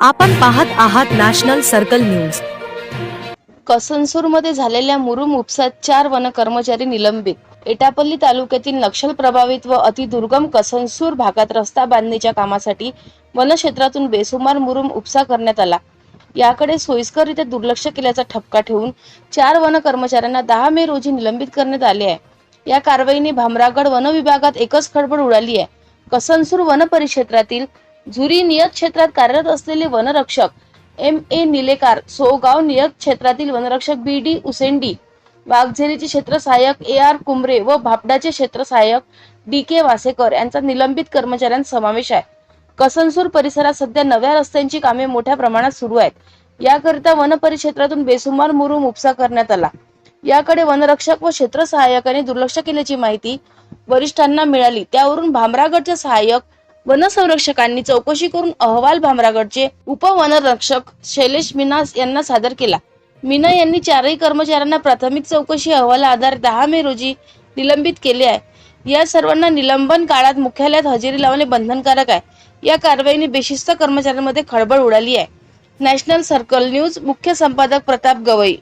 आपण पाहत आहात नॅशनल सर्कल न्यूज. कसनसूरमध्ये झालेल्या मुरुम उपसात चार वन कर्मचारी निलंबित. एटापल्ली तालुक्यातील नक्षल प्रभावित व अतिदुर्गम कसनसूर भागात रस्ता बांधणीच्या कामासाठी वनक्षेत्रातून बेसुमार मुरुम उपसा करण्यात आला. याकडे सोयीस्कररित्या दुर्लक्ष केल्याचा ठपका ठेवून चार वन कर्मचाऱ्यांना दहा मे रोजी निलंबित करण्यात आले आहे. या कारवाईने भामरागड वन विभागात एकच खडबड उडाली आहे. कसनसूर वन परिक्षेत्रातील झुरी नियत क्षेत्रात कार्यरत असलेले वनरक्षक एम ए निलेकार सोगाव नियत क्षेत्रातील वनरक्षक बी डी उसेंडी वाघझेरीचे क्षेत्र सहाय्यक ए आर कुमरे व भापडाचे क्षेत्र सहाय्यक डी के वासेकर यांचा निलंबित कर्मचाऱ्यांत समावेश आहे. कसनसूर परिसरात सध्या नव्या रस्त्यांची कामे मोठ्या प्रमाणात सुरू आहेत. याकरिता वन परिक्षेत्रातून बेसुमार मुरुम उपसा करण्यात आला. याकडे वनरक्षक व क्षेत्र सहाय्यकाने दुर्लक्ष केल्याची माहिती वरिष्ठांना मिळाली. त्यावरून भामरागडचे सहाय्यक वनसंरक्षकांनी चौकशी करून अहवाल भामरागडचे उपवनरक्षक शैलेश मीना यांना सादर केला. मीना यांनी चारही कर्मचाऱ्यांना प्राथमिक चौकशी अहवाला आधार दहा मे रोजी निलंबित केले आहे. या सर्वांना निलंबन काळात मुख्यालयात हजेरी लावणे बंधनकारक आहे. या कारवाईने बेशिस्त कर्मचाऱ्यांमध्ये खळबळ उडाली आहे. नॅशनल सर्कल न्यूज मुख्य संपादक प्रताप गवई.